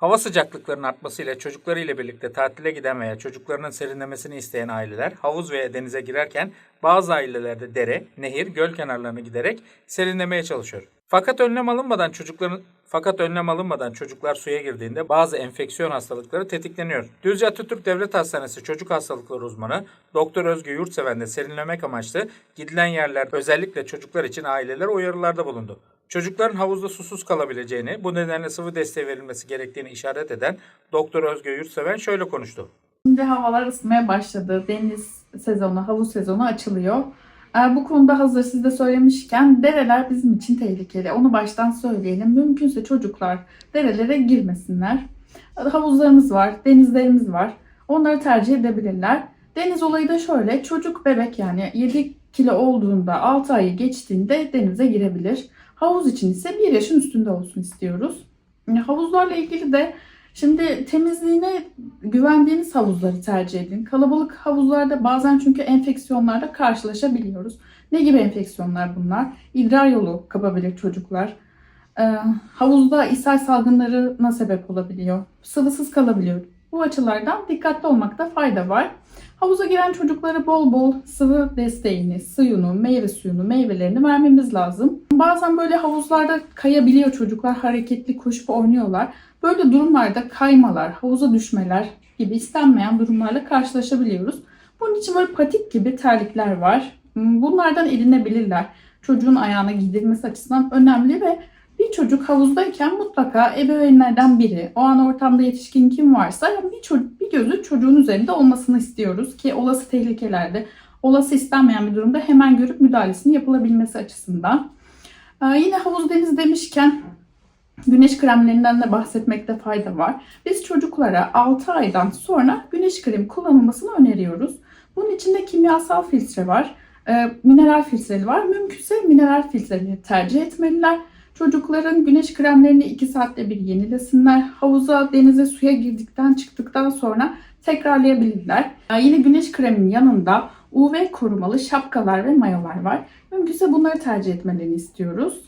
Hava sıcaklıklarının artmasıyla çocuklarıyla birlikte tatile giden veya çocuklarının serinlemesini isteyen aileler havuz veya denize girerken bazı ailelerde dere, nehir, göl kenarlarına giderek serinlemeye çalışıyor. Fakat önlem alınmadan çocukların fakat önlem alınmadan çocuklar suya girdiğinde bazı enfeksiyon hastalıkları tetikleniyor. Düzce Atatürk Devlet Hastanesi Çocuk Hastalıkları Uzmanı Doktor Özgü Yurtseven de serinlemek amaçlı gidilen yerler özellikle çocuklar için aileler uyarılarda bulundu. Çocukların havuzda susuz kalabileceğini, bu nedenle sıvı desteği verilmesi gerektiğini işaret eden Doktor Özgü Yurtseven şöyle konuştu. Şimdi havalar ısınmaya başladı. Deniz sezonu, havuz sezonu açılıyor. Bu konuda hazır siz de söylemişken dereler bizim için tehlikeli. Onu baştan söyleyelim. Mümkünse çocuklar derelere girmesinler. Havuzlarımız var, denizlerimiz var. Onları tercih edebilirler. Deniz olayı da şöyle. Çocuk bebek yani 7 kilo olduğunda 6 ayı geçtiğinde denize girebilir. Havuz için ise 1 yaşın üstünde olsun istiyoruz. Havuzlarla ilgili de Şimdi temizliğine güvendiğiniz havuzları tercih edin. Kalabalık havuzlarda bazen çünkü enfeksiyonlarla karşılaşabiliyoruz. Ne gibi enfeksiyonlar bunlar? İdrar yolu kapabilir çocuklar. Ee, havuzda ishal salgınlarına sebep olabiliyor. Sıvısız kalabiliyor. Bu açılardan dikkatli olmakta fayda var. Havuza giren çocuklara bol bol sıvı desteğini, suyunu, meyve suyunu, meyvelerini vermemiz lazım. Bazen böyle havuzlarda kayabiliyor çocuklar, hareketli koşup oynuyorlar. Böyle durumlarda kaymalar, havuza düşmeler gibi istenmeyen durumlarla karşılaşabiliyoruz. Bunun için böyle patik gibi terlikler var. Bunlardan edinebilirler. Çocuğun ayağına giydirilmesi açısından önemli ve bir çocuk havuzdayken mutlaka ebeveynlerden biri, o an ortamda yetişkin kim varsa bir, çocuk, bir gözü çocuğun üzerinde olmasını istiyoruz ki olası tehlikelerde, olası istenmeyen bir durumda hemen görüp müdahalesinin yapılabilmesi açısından. Ee, yine havuz deniz demişken güneş kremlerinden de bahsetmekte fayda var. Biz çocuklara 6 aydan sonra güneş kremi kullanılmasını öneriyoruz. Bunun içinde kimyasal filtre var, e, mineral filtreli var. Mümkünse mineral filtreli tercih etmeliler. Çocukların güneş kremlerini 2 saatte bir yenilesinler. Havuza, denize, suya girdikten çıktıktan sonra tekrarlayabilirler. E, Yine güneş kreminin yanında UV korumalı şapkalar ve mayolar var. Mümkünse bunları tercih etmelerini istiyoruz.